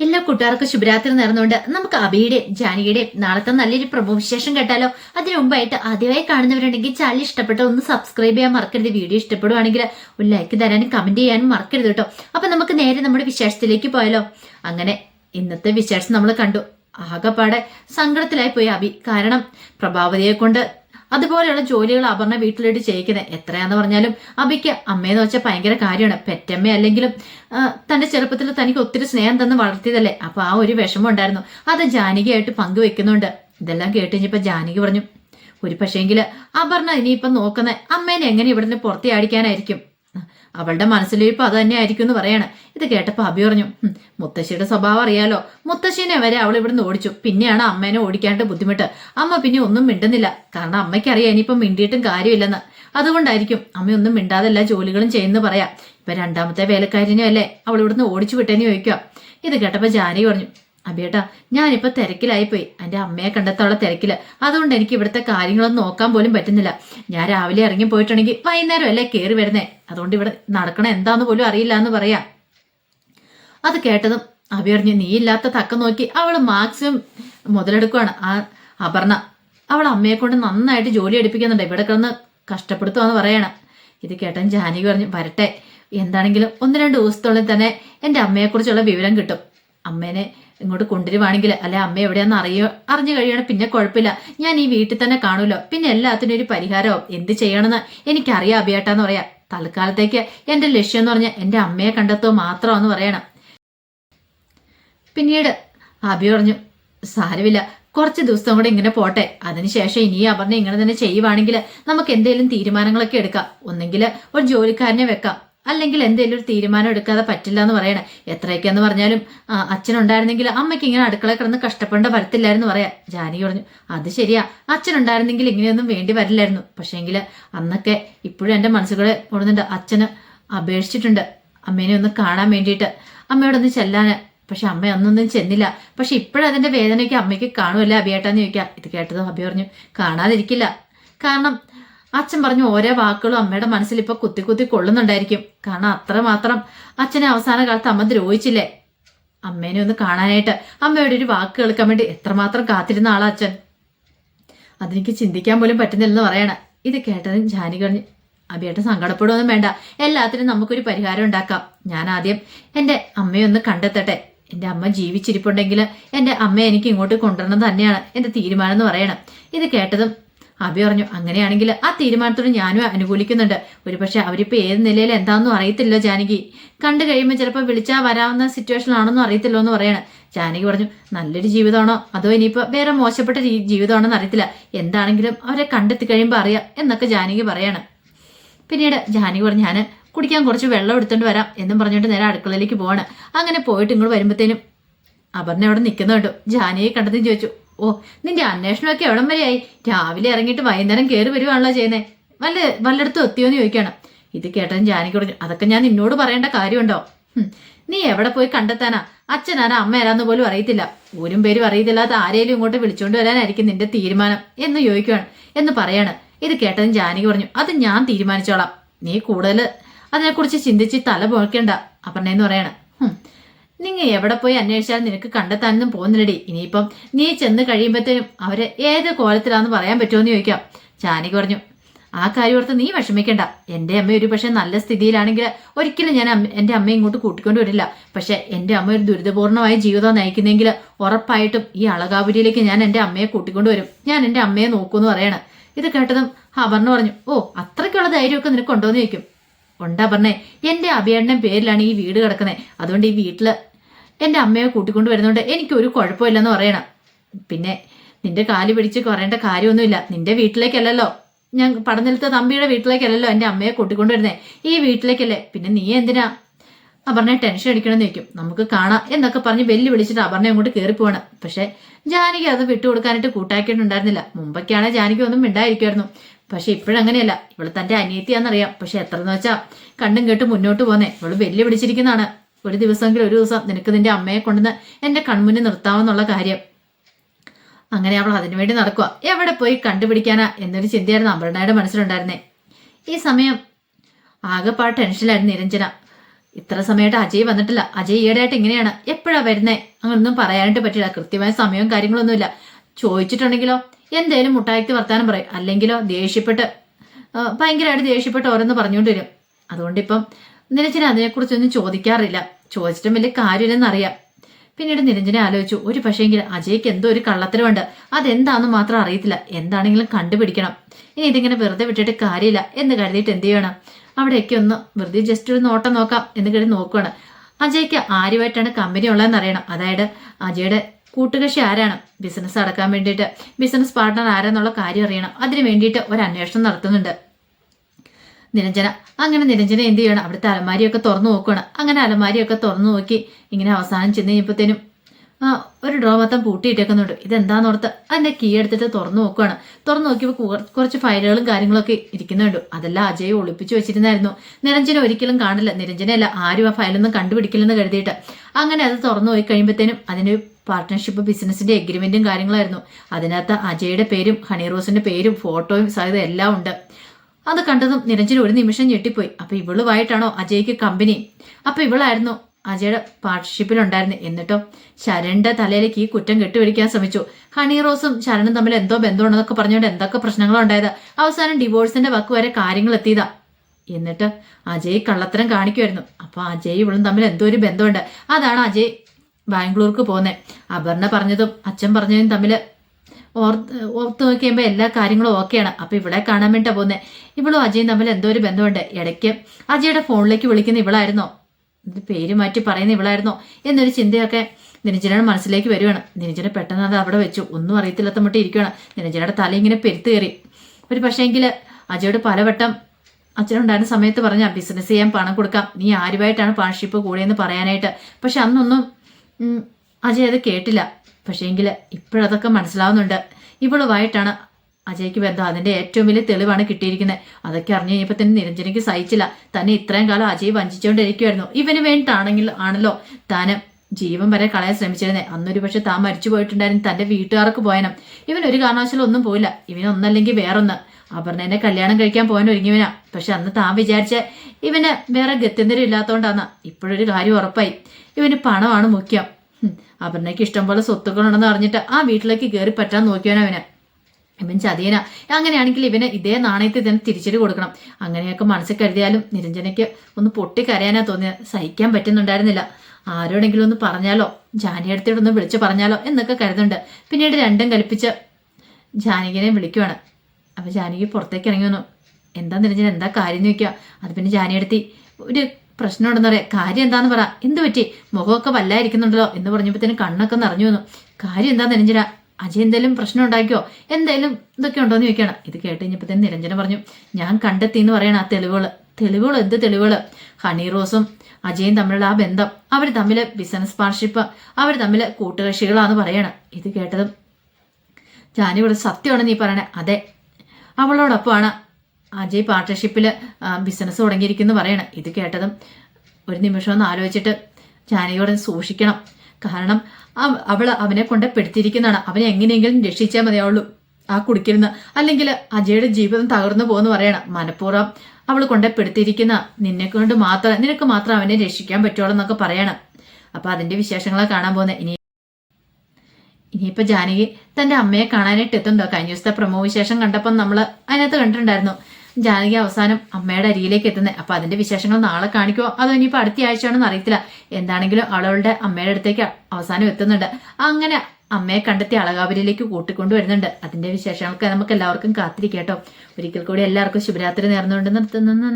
എല്ലാ കൂട്ടുകാർക്കും ശുഭരാത്രി നേർന്നുകൊണ്ട് നമുക്ക് അബിയുടെയും ജാനകിയുടെയും നാളത്തെ നല്ലൊരു പ്രഭു വിശേഷം കേട്ടാലോ? അതിനു മുമ്പായിട്ട് ആദ്യമായി കാണുന്നവരുണ്ടെങ്കിൽ ചാനൽ ഇഷ്ടപ്പെട്ട ഒന്ന് സബ്സ്ക്രൈബ് ചെയ്യാൻ മറക്കരുത്. വീഡിയോ ഇഷ്ടപ്പെടുവാണെങ്കിൽ ഒരു ലൈക്ക് തരാനും കമന്റ് ചെയ്യാനും മറക്കരുത് കേട്ടോ. അപ്പൊ നമുക്ക് നേരെ നമ്മുടെ വിശേഷത്തിലേക്ക് പോയാലോ? അങ്ങനെ ഇന്നത്തെ വിശേഷം നമ്മൾ കണ്ടു. ആകെപ്പാടെ സങ്കടത്തിലായി പോയി അബി. കാരണം പ്രഭാവതിയെ കൊണ്ട് അതുപോലെയുള്ള ജോലികൾ അപർണ വീട്ടിലിട്ട് ചെയ്യിക്കുന്നത് എത്രയാന്ന് പറഞ്ഞാലും അബിക്ക് അമ്മയെന്ന് വെച്ചാൽ ഭയങ്കര കാര്യമാണ്. പെറ്റമ്മ അല്ലെങ്കിലും തന്റെ ചെറുപ്പത്തിൽ തനിക്ക് ഒത്തിരി സ്നേഹം തന്ന് വളർത്തിയതല്ലേ? അപ്പൊ ആ ഒരു വിഷമം ഉണ്ടായിരുന്നു. അത് ജാനകിയായിട്ട് പങ്കുവെക്കുന്നുണ്ട്. ഇതെല്ലാം കേട്ട് കഴിഞ്ഞപ്പോ ജാനകി പറഞ്ഞു ഒരു പക്ഷേങ്കിൽ അപർണ ഇനിയിപ്പം നോക്കുന്നത് അമ്മേനെ എങ്ങനെ ഇവിടുന്ന് പുറത്തിയാടിക്കാനായിരിക്കും അവളുടെ മനസ്സിലിരിപ്പ് അത് തന്നെ ആയിരിക്കും എന്ന് പറയാണ്. ഇത് കേട്ടപ്പോ അബി പറഞ്ഞു മുത്തശ്ശിയുടെ സ്വഭാവം അറിയാലോ. മുത്തശ്ശിനെ വരെ അവൾ ഇവിടുന്ന് ഓടിച്ചു. പിന്നെയാണ് അമ്മേനെ ഓടിക്കാണ്ട് ബുദ്ധിമുട്ട്. അമ്മ പിന്നെ ഒന്നും മിണ്ടുന്നില്ല. കാരണം അമ്മയ്ക്കറിയാം ഇനിയിപ്പം മിണ്ടിയിട്ടും കാര്യമില്ലെന്ന്. അതുകൊണ്ടായിരിക്കും അമ്മ ഒന്നും എല്ലാ ജോലികളും ചെയ്യുന്നു പറയാം. ഇപ്പൊ രണ്ടാമത്തെ വേലക്കാരിനെ അല്ലേ അവൾ ഇവിടുന്ന് ഓടിച്ചു വിട്ടേന്ന് ചോദിക്കുക. ഇത് കേട്ടപ്പോ ജാനി പറഞ്ഞു അബിയേട്ടാ ഞാനിപ്പോ തിരക്കിലായിപ്പോയി. എന്റെ അമ്മയെ കണ്ടെത്താനുള്ള തിരക്കിൽ. അതുകൊണ്ട് എനിക്ക് ഇവിടുത്തെ കാര്യങ്ങളൊന്നും നോക്കാൻ പോലും പറ്റുന്നില്ല. ഞാൻ രാവിലെ ഇറങ്ങി പോയിട്ടുണ്ടെങ്കിൽ വൈകുന്നേരം അല്ലേ കയറി വരുന്നേ? അതുകൊണ്ട് ഇവിടെ നടക്കണ എന്താന്ന് പോലും അറിയില്ല എന്ന് പറയാ. അത് കേട്ടതും അബി പറഞ്ഞു നീ ഇല്ലാത്ത തക്ക നോക്കി അവൾ മാക്സിമം മുതലെടുക്കുവാണ്. ആ അപർണ അവൾ അമ്മയെ കൊണ്ട് നന്നായിട്ട് ജോലി എടുപ്പിക്കുന്നുണ്ട്. ഇവിടെ കിടന്ന് കഷ്ടപ്പെടുത്തുവാന്ന് പറയണം. ഇത് കേട്ടൻ ജാനകി പറഞ്ഞു വരട്ടെ. എന്താണെങ്കിലും ഒന്ന് രണ്ട് ദിവസത്തോളം തന്നെ എന്റെ അമ്മയെക്കുറിച്ചുള്ള വിവരം കിട്ടും. അമ്മേനെ ഇങ്ങോട്ട് കൊണ്ടുവരുവാണെങ്കിൽ അല്ലെ അമ്മ എവിടെയാന്ന് അറിയോ അറിഞ്ഞു കഴിയണം. പിന്നെ കുഴപ്പമില്ല. ഞാൻ ഈ വീട്ടിൽ തന്നെ കാണൂലോ പിന്നെ എല്ലാത്തിനും ഒരു പരിഹാരമോ എന്ത് ചെയ്യണമെന്ന് എനിക്കറിയാം അഭിയേട്ടാന്ന് പറയാം. തൽക്കാലത്തേക്ക് എന്റെ ലക്ഷ്യം എന്ന് പറഞ്ഞാൽ എന്റെ അമ്മയെ കണ്ടെത്തുക മാത്രമെന്ന് പറയണം. പിന്നീട് അഭി പറഞ്ഞു സാരമില്ല. കുറച്ച് ദിവസം കൂടെ ഇങ്ങനെ പോട്ടെ. അതിനുശേഷം ഇനി അപർണ ഇങ്ങനെ തന്നെ ചെയ്യുവാണെങ്കിൽ നമുക്ക് എന്തെങ്കിലും തീരുമാനങ്ങളൊക്കെ എടുക്കാം. ഒന്നെങ്കിൽ ഒരു ജോലിക്കാരനെ വെക്കാം. അല്ലെങ്കിൽ എന്തെങ്കിലും ഒരു തീരുമാനം എടുക്കാതെ പറ്റില്ല എന്ന് പറയണേ. എത്രയൊക്കെയെന്ന് പറഞ്ഞാലും അച്ഛനുണ്ടായിരുന്നെങ്കിൽ അമ്മയ്ക്ക് ഇങ്ങനെ അടുക്കള കിടന്ന് കഷ്ടപ്പെടേണ്ട വരത്തില്ലായിരുന്നു പറയാ. ജാനി പറഞ്ഞു അത് ശരിയാ. അച്ഛനുണ്ടായിരുന്നെങ്കിൽ ഇങ്ങനെയൊന്നും വേണ്ടി വരില്ലായിരുന്നു. പക്ഷേങ്കിൽ അന്നൊക്കെ ഇപ്പോഴും എന്റെ മനസ്സുകളെ ഓടുന്നുണ്ട്. അച്ഛന് അപേക്ഷിച്ചിട്ടുണ്ട്. അമ്മേനെ ഒന്ന് കാണാൻ വേണ്ടിയിട്ട്. അമ്മയോടൊന്ന് ചെല്ലാന്. പക്ഷെ അമ്മ അന്നൊന്നും ചെന്നില്ല. പക്ഷെ ഇപ്പോഴതിന്റെ വേദനയ്ക്ക് അമ്മയ്ക്ക് കാണുമല്ലേ അഭിയേട്ടാന്ന് ചോദിക്കാം. ഇത് കേട്ടതും അഭി പറഞ്ഞു കാണാതിരിക്കില്ല. കാരണം അച്ഛൻ പറഞ്ഞു ഓരോ വാക്കുകളും അമ്മയുടെ മനസ്സിൽ ഇപ്പൊ കുത്തി കുത്തി കൊള്ളുന്നുണ്ടായിരിക്കും. കാരണം അത്രമാത്രം അച്ഛനെ അവസാന കാലത്ത് അമ്മ ദ്രോഹിച്ചില്ലേ? അമ്മേനെ ഒന്ന് കാണാനായിട്ട് അമ്മയുടെ ഒരു വാക്ക് കേൾക്കാൻ വേണ്ടി എത്രമാത്രം കാത്തിരുന്ന ആളാ അച്ഛൻ. അതെനിക്ക് ചിന്തിക്കാൻ പോലും പറ്റുന്നില്ലെന്ന് പറയണ. ഇത് കേട്ടതിന് ജാനി കഴിഞ്ഞ് അഭിയേട്ട സങ്കടപ്പെടുകയൊന്നും വേണ്ട. എല്ലാത്തിനും നമുക്കൊരു പരിഹാരം ഉണ്ടാക്കാം. ഞാൻ ആദ്യം എന്റെ അമ്മയൊന്ന് കണ്ടെത്തട്ടെ. എന്റെ അമ്മ ജീവിച്ചിരിപ്പുണ്ടെങ്കിൽ എന്റെ അമ്മയെ എനിക്ക് ഇങ്ങോട്ട് കൊണ്ടുവരണം തന്നെയാണ് എന്റെ തീരുമാനം എന്ന് പറയണം. ഇത് കേട്ടതും അഭി പറഞ്ഞു അങ്ങനെയാണെങ്കിൽ ആ തീരുമാനത്തോട് ഞാനും അനുകൂലിക്കുന്നുണ്ട്. ഒരുപക്ഷെ അവരിപ്പോൾ ഏത് നിലയിൽ എന്താണെന്നും അറിയത്തില്ലോ ജാനകി. കണ്ടു കഴിയുമ്പോൾ ചിലപ്പോൾ വിളിച്ചാൽ വരാവുന്ന സിറ്റുവേഷൻ ആണെന്നും അറിയത്തില്ലോ എന്ന് പറയണം. ജാനകി പറഞ്ഞു നല്ലൊരു ജീവിതമാണോ? അതോ ഇനിയിപ്പോൾ വേറെ മോശപ്പെട്ട ജീവിതമാണോന്ന് അറിയത്തില്ല. എന്താണെങ്കിലും അവരെ കണ്ടെത്തി കഴിയുമ്പോൾ അറിയാം എന്നൊക്കെ ജാനകി പറയാണ്. പിന്നീട് ജാനകി പറഞ്ഞു ഞാൻ കുടിക്കാൻ കുറച്ച് വെള്ളം എടുത്തുകൊണ്ട് വരാം എന്നും പറഞ്ഞുകൊണ്ട് നേരെ അടുക്കളയിലേക്ക് പോവാണ്. അങ്ങനെ പോയിട്ട് ഇങ്ങോട്ട് വരുമ്പോഴത്തേനും അപർണ അവിടെ നിൽക്കുന്നുണ്ടോ ജാനകിയെ കണ്ടെന്ന് ചോദിച്ചു ഓ നിന്റെ അന്വേഷണമൊക്കെ എവിടം വരെയായി? രാവിലെ ഇറങ്ങിയിട്ട് വൈകുന്നേരം കയറി വരുവാണല്ലോ ചെയ്യുന്നത് വല്ല വല്ലയിടത്തും എത്തിയോന്ന് ചോദിക്കണം. ഇത് കേട്ടൻ പറഞ്ഞു അതൊക്കെ ഞാൻ നിന്നോട് പറയേണ്ട കാര്യമുണ്ടോ? നീ എവിടെ പോയി കണ്ടെത്താനാ? അച്ഛനാരാ അമ്മ ആരാന്ന് പോലും അറിയത്തില്ല. ഒരു പേരും അറിയത്തില്ലാത്ത ആരെയും ഇങ്ങോട്ട് വിളിച്ചുകൊണ്ട് വരാനായിരിക്കും നിന്റെ തീരുമാനം എന്ന് ചോദിക്കുകയാണ് എന്ന് പറയാണ്. ഇത് കേട്ടതും ജാനകി പറഞ്ഞു അത് ഞാൻ തീരുമാനിച്ചോളാം. നീ കൂടുതൽ അതിനെക്കുറിച്ച് ചിന്തിച്ച് തല പോക്കേണ്ട അപർണയെന്ന് പറയാണ്. ഹും, നിങ്ങ എവിടെ പോയി അന്വേഷിച്ചാൽ നിനക്ക് കണ്ടെത്താനൊന്നും പോകുന്നില്ലടി. ഇനിയിപ്പം നീ ചെന്ന് കഴിയുമ്പോഴത്തേനും അവരെ ഏത് കോലത്തിലാന്ന് പറയാൻ പറ്റുമോ എന്ന് ചോദിക്കാം. ചാനിക്ക് പറഞ്ഞു ആ കാര്യം ഓർത്ത് നീ വിഷമിക്കണ്ട. എന്റെ അമ്മ ഒരു പക്ഷേ നല്ല സ്ഥിതിയിലാണെങ്കിൽ ഒരിക്കലും ഞാൻ എന്റെ അമ്മയെ ഇങ്ങോട്ട് കൂട്ടിക്കൊണ്ട് വരില്ല. പക്ഷേ എന്റെ അമ്മ ഒരു ദുരിതപൂർണമായ ജീവിതം നയിക്കുന്നെങ്കിൽ ഉറപ്പായിട്ടും ഈ അളകാപുരിയിലേക്ക് ഞാൻ എന്റെ അമ്മയെ കൂട്ടിക്കൊണ്ട് വരും. ഞാൻ എന്റെ അമ്മയെ നോക്കൂന്ന് പറയണം. ഇത് കേട്ടതും അപർണ പറഞ്ഞു ഓ അത്രയ്ക്കുള്ള ധൈര്യമൊക്കെ നിനക്ക് ഉണ്ടോന്ന് ചോദിക്കും. ഉണ്ടാ പറഞ്ഞേ. എന്റെ അഭിയേട്ടന്റെ പേരിലാണ് ഈ വീട് കിടക്കുന്നത്. അതുകൊണ്ട് ഈ വീട്ടിൽ എന്റെ അമ്മയെ കൂട്ടിക്കൊണ്ട് വരുന്നതുകൊണ്ട് എനിക്കൊരു കുഴപ്പമില്ലെന്ന് പറയണം. പിന്നെ നിന്റെ കാൽ പിടിച്ച് കുറയേണ്ട കാര്യമൊന്നുമില്ല. നിന്റെ വീട്ടിലേക്കല്ലല്ലോ. ഞാൻ പടനിലത്തെ തമ്പിയുടെ വീട്ടിലേക്കല്ലല്ലോ എന്റെ അമ്മയെ കൂട്ടിക്കൊണ്ട് വരുന്നേ. ഈ വീട്ടിലേക്കല്ലേ. പിന്നെ നീ എന്തിനാ? അപർണയെ ടെൻഷൻ അടിക്കണമെന്ന് ചോദിക്കും. നമുക്ക് കാണാം എന്നൊക്കെ പറഞ്ഞ് വെല്ലു വിളിച്ചിട്ട് അപർണ അങ്ങോട്ട് കയറി പോവാണ്. പക്ഷെ ജാനകി അത് വിട്ടുകൊടുക്കാനായിട്ട് കൂട്ടാക്കിയിട്ടുണ്ടായിരുന്നില്ല. മുമ്പൊക്കെയാണ് ജാനകി ഒന്നും മിണ്ടായിരിക്കുമായിരുന്നു പക്ഷെ ഇപ്പോഴങ്ങനെയല്ല. ഇവൾ തന്റെ അനിയത്തിയാണെന്നറിയാം. പക്ഷെ എത്രന്ന് വെച്ചാ കണ്ടും കേട്ട് മുന്നോട്ട് പോന്നെ. ഇവൾ വെല്ലു പിടിച്ചിരിക്കുന്നതാണ് ഒരു ദിവസമെങ്കിലും ഒരു ദിവസം നിനക്ക് നിന്റെ അമ്മയെ കൊണ്ടുവന്ന് എന്റെ കൺമുന്നിൽ നിർത്താമെന്നുള്ള കാര്യം. അങ്ങനെ അവൾ അതിനുവേണ്ടി നടക്കുക എവിടെ പോയി കണ്ടുപിടിക്കാനാ എന്നൊരു ചിന്തയായിരുന്നു അപർണയുടെ മനസ്സിലുണ്ടായിരുന്നേ. ഈ സമയം ആകെപ്പാട് ടെൻഷനിലായിരുന്നു നിരഞ്ജന. ഇത്ര സമയമായിട്ട് അജയ് വന്നിട്ടില്ല. അജയ് ഈയിടെയായിട്ട് ഇങ്ങനെയാണ്. എപ്പോഴാ വരുന്നേ? അങ്ങനൊന്നും പറയാനായിട്ട് പറ്റില്ല. കൃത്യമായ സമയവും കാര്യങ്ങളൊന്നുമില്ല. ചോദിച്ചിട്ടുണ്ടെങ്കിലോ? എന്തേലും മുട്ടായിക്ക് വർത്താനം പറയും. അല്ലെങ്കിലോ ദേഷ്യപ്പെട്ട് ഭയങ്കരമായിട്ട് ദേഷ്യപ്പെട്ട് ഓരോന്ന് പറഞ്ഞുകൊണ്ട് വരും. അതുകൊണ്ട് ഇപ്പം നിരഞ്ജന അതിനെക്കുറിച്ചൊന്നും ചോദിക്കാറില്ല. ചോദിച്ചിട്ടും വലിയ കാര്യമില്ലെന്നറിയാം പിന്നീട് നിരഞ്ജനെ ആലോചിച്ചു ഒരു പക്ഷേങ്കിൽ അജയ്ക്ക് എന്തോ ഒരു കള്ളത്തരമുണ്ട്. അതെന്താണെന്ന് മാത്രം അറിയത്തില്ല. എന്താണെങ്കിലും കണ്ടുപിടിക്കണം. ഇനി ഇതിങ്ങനെ വെറുതെ വിട്ടിട്ട് കാര്യമില്ല എന്ന് കരുതിയിട്ട് എന്ത് ചെയ്യണം? അവിടെയൊക്കെ ഒന്ന് വെറുതെ ജസ്റ്റ് ഒരു നോട്ടം നോക്കാം എന്ന് കരുതി നോക്കുകയാണ് അജയ്ക്ക് ആരുമായിട്ടാണ് കമ്പനി ഉള്ളതെന്ന് അറിയണം. അതായത് അജയുടെ കൂട്ടുകക്ഷി ആരാണ്? ബിസിനസ് അടക്കാൻ വേണ്ടിയിട്ട്. ബിസിനസ് പാർട്ട്ണർ ആരാന്നുള്ള കാര്യം അറിയണം. അതിനു വേണ്ടിയിട്ട് ഒരു അന്വേഷണം നടത്തുന്നുണ്ട്. നിരഞ്ജന. അങ്ങനെ നിരഞ്ജന എന്ത് ചെയ്യണം? അവിടുത്തെ അലമാരിയൊക്കെ തുറന്നു നോക്കുകയാണ് അങ്ങനെ അലമാരിയൊക്കെ തുറന്നു നോക്കി ഇങ്ങനെ അവസാനം ചെന്ന് കഴിഞ്ഞപ്പോഴത്തേനും ഒരു ഡ്രോ മൊത്തം പൂട്ടിയിട്ടേക്കുന്നുണ്ട്. ഇതെന്താന്നോർത്ത് അതിന്റെ കീ എടുത്തിട്ട് തുറന്നു നോക്കുകയാണ് തുറന്നു നോക്കിയപ്പോൾ കുറച്ച് ഫയലുകളും കാര്യങ്ങളൊക്കെ ഇരിക്കുന്നുണ്ട്. അതെല്ലാം അജയ് ഒളിപ്പിച്ചു വെച്ചിരുന്നായിരുന്നു. നിരഞ്ജന ഒരിക്കലും കാണില്ല. നിരഞ്ജനയല്ല ആരും ആ ഫയലൊന്നും കണ്ടുപിടിക്കില്ലെന്ന് കരുതിയിട്ട്. അങ്ങനെ അത് തുറന്നു പോയി കഴിയുമ്പോഴത്തേനും അതിന് പാർട്ട്ണർഷിപ്പ് ബിസിനസിന്റെ എഗ്രിമെന്റും കാര്യങ്ങളായിരുന്നു. അതിനകത്ത് അജയുടെ പേരും ഹണി റോസിന്റെ പേരും ഫോട്ടോയും സഹിതം എല്ലാം ഉണ്ട്. അത് കണ്ടതും നിരഞ്ജന ഒരു നിമിഷം ഞെട്ടിപ്പോയി. അപ്പൊ ഇവളുമായിട്ടാണോ അജയ്ക്ക് കമ്പനി അപ്പൊ ഇവളായിരുന്നു അജയുടെ പാർട്ട്ണർഷിപ്പിലുണ്ടായിരുന്നു എന്നിട്ടോ ശരണിന്റെ തലയിലേക്ക് ഈ കുറ്റം കെട്ടിപിടിക്കാൻ ശ്രമിച്ചു. ഹണി റോസും ശരണും തമ്മിൽ എന്തോ ബന്ധമുണ്ടെന്നൊക്കെ പറഞ്ഞുകൊണ്ട് എന്തൊക്കെ പ്രശ്നങ്ങളുണ്ടായത് അവസാനം ഡിവോഴ്സിന്റെ വക്ക് വരെ കാര്യങ്ങൾ എത്തിയതാ. എന്നിട്ട് അജയ് കള്ളത്തരം കാണിക്കുമായിരുന്നു അപ്പൊ അജയ് ഇവളും തമ്മിൽ എന്തോ ഒരു ബന്ധമുണ്ട്. അതാണ് അജയ് ബാംഗ്ലൂർക്ക് പോകുന്നത് അപർണ പറഞ്ഞതും അച്ഛൻ പറഞ്ഞതും തമ്മിൽ ഓർത്ത് ഓർത്ത് നോക്കിയുമ്പോൾ എല്ലാ കാര്യങ്ങളും ഓക്കെയാണ്. അപ്പൊ ഇവിടെ കാണാൻ വേണ്ടിട്ടാ പോകുന്നത് ഇവളും അജയും തമ്മിൽ എന്തോ ഒരു ബന്ധമുണ്ട്. ഇടയ്ക്ക് അജയുടെ ഫോണിലേക്ക് വിളിക്കുന്ന ഇവളായിരുന്നോ. ഇത് പേര് മാറ്റി പറയുന്ന ഇവളായിരുന്നോ? എന്നൊരു ചിന്തയൊക്കെ നിനജനയുടെ മനസ്സിലേക്ക് വരുവാണ്. നിനജന പെട്ടെന്ന് അത് അവിടെ വെച്ചു. ഒന്നും അറിയത്തില്ലാത്ത മട്ടി ഇരിക്കുകയാണ് നിനജനയുടെ തല ഇങ്ങനെ പെരുത്ത് കയറി. ഒരു പക്ഷേങ്കിൽ അജയോട് പലവട്ടം അച്ഛനുണ്ടായിരുന്ന സമയത്ത് പറഞ്ഞ ബിസിനസ് ചെയ്യാൻ പണം കൊടുക്കാം. നീ ആരുമായിട്ടാണ് പാർട്ണർഷിപ്പ് കൂടിയെന്ന് പറയാനായിട്ട്? പക്ഷെ അന്നൊന്നും അജയ് അത് കേട്ടില്ല. പക്ഷേങ്കിൽ ഇപ്പോഴതൊക്കെ മനസ്സിലാവുന്നുണ്ട്. ഇവളുമായിട്ടാണ് അജയ്ക്ക് ബന്ധം അതിന്റെ ഏറ്റവും വലിയ തെളിവാണ് കിട്ടിയിരിക്കുന്നത്. അതൊക്കെ അറിഞ്ഞു കഴിഞ്ഞപ്പോൾ തന്നെ നിരഞ്ജനയ്ക്ക് സഹിച്ചില്ല. തന്നെ ഇത്രയും കാലം അജയ് വഞ്ചിച്ചുകൊണ്ടിരിക്കുമായിരുന്നു ഇവന് വേണ്ടിയിട്ടാണെങ്കിൽ ആണല്ലോ താന് ജീവൻ വരെ കളയാൻ ശ്രമിച്ചിരുന്നത് അന്നൊരു പക്ഷെ താൻ മരിച്ചു പോയിട്ടുണ്ടായിരുന്നു. തന്റെ വീട്ടുകാർക്ക് പോയനം ഇവൻ ഒരു കാരണവശാലും ഒന്നും പോയില്ല. ഇവനൊന്നല്ലെങ്കിൽ വേറൊന്ന്. അപർണേനെ കല്യാണം കഴിക്കാൻ പോകാൻ ഒരുങ്ങിയവനാ. പക്ഷെ അന്ന് താൻ വിചാരിച്ച ഇവന് വേറെ ഗത്യന്തരം ഇല്ലാത്തോണ്ടാന്ന. ഇപ്പോഴൊരു കാര്യം ഉറപ്പായി. ഇവന് പണമാണ് മുഖ്യം. അപർണയ്ക്ക് ഇഷ്ടം പോലെ സ്വത്തുക്കളുണ്ടെന്ന് അറിഞ്ഞിട്ട് ആ വീട്ടിലേക്ക് കയറി പറ്റാൻ നോക്കിയവനവന് ഇവൻ ചതിയന. അങ്ങനെയാണെങ്കിൽ ഇവന് ഇതേ നാണയത്തിൽ തന്നെ തിരിച്ചടി കൊടുക്കണം. അങ്ങനെയൊക്കെ മനസ്സിൽ കരുതിയാലും നിരഞ്ജനയ്ക്ക് ഒന്ന് പൊട്ടിക്കരയാനാ തോന്നിയത് സഹിക്കാൻ പറ്റുന്നുണ്ടായിരുന്നില്ല. ആരോടെങ്കിലും ഒന്ന് പറഞ്ഞാലോ? ജാനിയടുത്തോട് ഒന്ന് വിളിച്ചു പറഞ്ഞാലോ? എന്നൊക്കെ കരുതുന്നുണ്ട്. പിന്നീട് രണ്ടും കൽപ്പിച്ച് ജാനകിനെ വിളിക്കുവാണ്. അപ്പൊ ജാനകി പുറത്തേക്ക് ഇറങ്ങി വന്നു. എന്താ നിരഞ്ജന? എന്താ കാര്യം എന്ന് ചോദിക്കുക അത് പിന്നെ ജാനിയടുത്തി ഒരു പ്രശ്നമുണ്ടെന്ന് പറയാം. കാര്യം എന്താന്ന് പറ. എന്ത് പറ്റി? മുഖമൊക്കെ വല്ലായിരിക്കുന്നുണ്ടല്ലോ എന്ന് പറഞ്ഞപ്പോഴത്തേനും കണ്ണൊക്കെ നിറഞ്ഞു വന്നു. കാര്യം എന്താ നിരഞ്ജന? അജയ് എന്തെങ്കിലും പ്രശ്നം ഉണ്ടാക്കിയോ? എന്തെങ്കിലും ഇതൊക്കെ ഉണ്ടോ എന്ന് ചോദിക്കണം ഇത് കേട്ട് കഴിഞ്ഞപ്പോഴത്തേനും നിരഞ്ജന പറഞ്ഞു ഞാൻ കണ്ടെത്തി എന്ന് പറയണ ആ തെളിവുകൾ തെളിവുകൾ എന്ത് തെളിവുകൾ ഹണി റോസും അജയും തമ്മിലുള്ള ആ ബന്ധം. അവർ തമ്മിൽ ബിസിനസ് പാർട്ണർഷിപ്പ് അവർ തമ്മിൽ കൂട്ടുകക്ഷികളാന്ന് പറയണം. ഇത് കേട്ടതും ജാനിയോട് സത്യമാണ് നീ പറയണേ. അതെ അവളോടൊപ്പമാണ് അജയ് പാർട്ണർഷിപ്പിൽ ബിസിനസ് തുടങ്ങിയിരിക്കുന്നു പറയണം. ഇത് കേട്ടതും ഒരു നിമിഷം ഒന്ന് ആലോചിച്ചിട്ട് ജാനകിയോട് സൂക്ഷിക്കണം. കാരണം അവൾ അവനെ കൊണ്ട് പെടുത്തിയിരിക്കുന്നതാണ് അവനെ എങ്ങനെയെങ്കിലും രക്ഷിച്ചാൽ മതിയാവുള്ളൂ. ആ കുടിക്കരുന്ന്. അല്ലെങ്കിൽ അജയുടെ ജീവിതം തകർന്നു പോകുന്നു പറയണം. മനഃപൂർവം അവൾ കൊണ്ട് പെടുത്തിയിരിക്കുന്ന നിന്നെ കൊണ്ട് മാത്രം നിനക്ക് മാത്രം അവനെ രക്ഷിക്കാൻ പറ്റുള്ളൂ എന്നൊക്കെ പറയണം. അപ്പൊ അതിന്റെ വിശേഷങ്ങളെ കാണാൻ പോകുന്നത്. ഇനി ഇനിയിപ്പോ ജാനകി തന്റെ അമ്മയെ കാണാനായിട്ട് എത്തുന്നുണ്ടോ? കഴിഞ്ഞ ദിവസത്തെ പ്രമോ വിശേഷം കണ്ടപ്പോൾ നമ്മൾ അതിനകത്ത് കണ്ടിട്ടുണ്ടായിരുന്നു. ജാനകി അവസാനം അമ്മയുടെ അരിയിലേക്ക് എത്തുന്നത് അപ്പൊ അതിന്റെ വിശേഷങ്ങൾ നാളെ കാണിക്കുമോ അതോ ഇനിയിപ്പോ അടുത്ത ആഴ്ചയാണെന്ന് അറിയത്തില്ല. എന്താണെങ്കിലും അവളുടെ അമ്മയുടെ അടുത്തേക്ക് അവസാനം എത്തുന്നുണ്ട്. അങ്ങനെ അമ്മയെ കണ്ടെത്തി കൂട്ടിക്കൊണ്ടു വരുന്നുണ്ട്. അതിന്റെ വിശേഷങ്ങൾക്ക് നമുക്ക് എല്ലാവർക്കും കാത്തിരിക്കാം കേട്ടോ. ഒരിക്കൽ കൂടി എല്ലാവർക്കും ശുഭരാത്രി നേർന്നുകൊണ്ട് നിർത്തുന്നു.